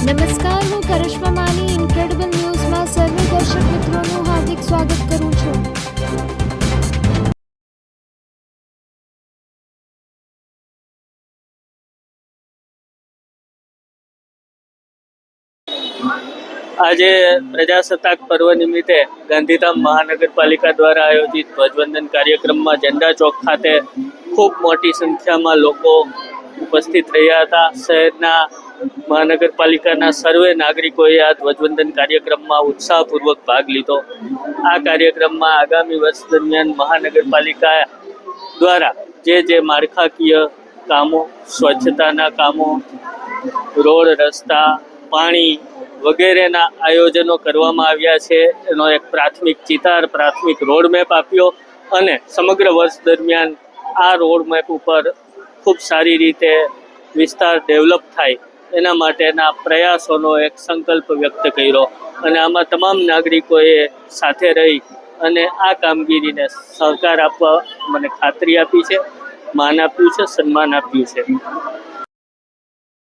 નમસ્કાર, હું કરિશ્મા માની ઇન્ક્રેડિબલ ન્યૂઝમાં સર્વે દર્શક મિત્રોનું હાર્દિક સ્વાગત કરું છું. આજે પ્રજાસત્તાક પર્વ નિમિત્તે ગાંધીધામ મહાનગરપાલિકા દ્વારા આયોજિત ધ્વજવંદન કાર્યક્રમમાં ઝંડા ચોક ખાતે ખૂબ મોટી સંખ્યામાં લોકો ઉપસ્થિત રહ્યા હતા. શહેરના મહાનગરપાલિકાના સર્વે નાગરિકોએ આ ધ્વજવંદન કાર્યક્રમમાં ઉત્સાહપૂર્વક ભાગ લીધો. આ કાર્યક્રમમાં આગામી વર્ષ દરમિયાન મહાનગરપાલિકા દ્વારા જે જે માળખાકીય કામો, સ્વચ્છતાના કામો, રોડ, રસ્તા, પાણી વગેરેના આયોજનો કરવામાં આવ્યા છે. એનો એક પ્રાથમિક ચિતાર, પ્રાથમિક રોડ મેપ આપ્યો અને સમગ્ર વર્ષ દરમિયાન આ રોડ મેપ ઉપર ખૂબ સારી રીતે વિસ્તાર ડેવલપ થાય એના માટેના પ્રયાસોનો એક સંકલ્પ વ્યક્ત કર્યો. અને આમાં તમામ નાગરિકોએ સાથે રહી અને આ કામગીરીને સહકાર આપવા મને ખાતરી આપી છે, માન આપ્યું છે, સન્માન આપ્યું છે.